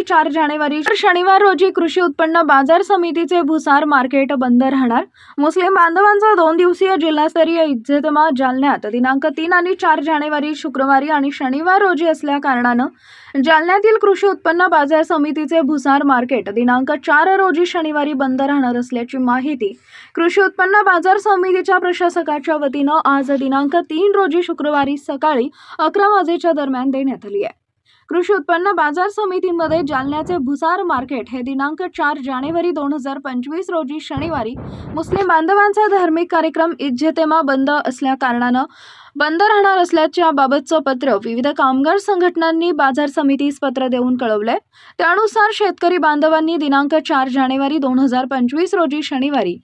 आगामी चार जानेवारी शनिवार रोजी कृषी उत्पन्न बाजार समितीचे भुसार मार्केट बंद राहणार. मुस्लिम बांधवांचा दोन दिवसीय जिल्हास्तरीय इज्जतमा जालन्यात. दिनांक तीन आणि चार जानेवारी शुक्रवारी आणि शनिवार रोजी असल्या कारणानं जालन्यातील कृषी उत्पन्न बाजार समितीचे भुसार मार्केट दिनांक चार रोजी शनिवारी बंद राहणार असल्याची माहिती कृषी उत्पन्न बाजार समितीच्या प्रशासकाच्या वतीनं आज दिनांक तीन रोजी शुक्रवारी सकाळी अकरा वाजेच्या दरम्यान देण्यात आली आहे. कृषी उत्पन्न बाजार समितीमध्ये जालन्याचे भुसार मार्केट हे दिनांक चार जानेवारी दोन हजार पंचवीस रोजी शनिवारी मुस्लिम बांधवांचा धार्मिक कार्यक्रम इज्जतेमा बंद असल्या कारणानं बंद राहणार असल्याच्या बाबतचं पत्र विविध कामगार संघटनांनी बाजार समितीस पत्र देऊन कळवलंय. त्यानुसार शेतकरी बांधवांनी दिनांक चार जानेवारी दोन हजार पंचवीस रोजी शनिवारी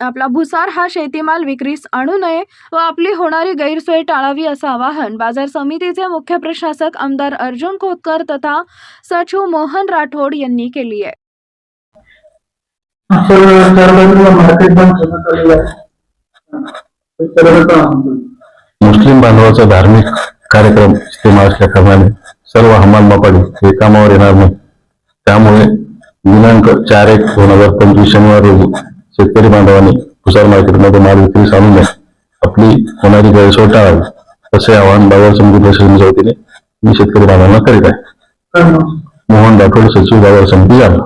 आपला भुसार हा शेतीमाल विक्रीस आणू नये व आपली होणारी गैरसोय टाळावी असं आवाहन बाजार समितीचे मुख्य प्रशासक आमदार अर्जुन खोतकर तथा सचिव मोहन राठोड यांनी केली आहे. मुस्लिम बांधवाचा धार्मिक कार्यक्रम इस्तेमाल असल्या कारणाने सर्व हमाल मापाडी हे कामावर येणार नाही. त्यामुळे दिनांक चार एक दोन हजार पंचवीस शनिवार रोजी शेतकरी बांधवांनी भुसार मार्केटमध्ये माल विक्रीस आणू नये आपली होणारी गैरसोय टाळावी असे आवाहन बाजार समिती प्रशासनाच्या वतीने मी शेतकरी बांधवांना करीत आहे. मोहन राठोड सचिव बाजार समिती जालना.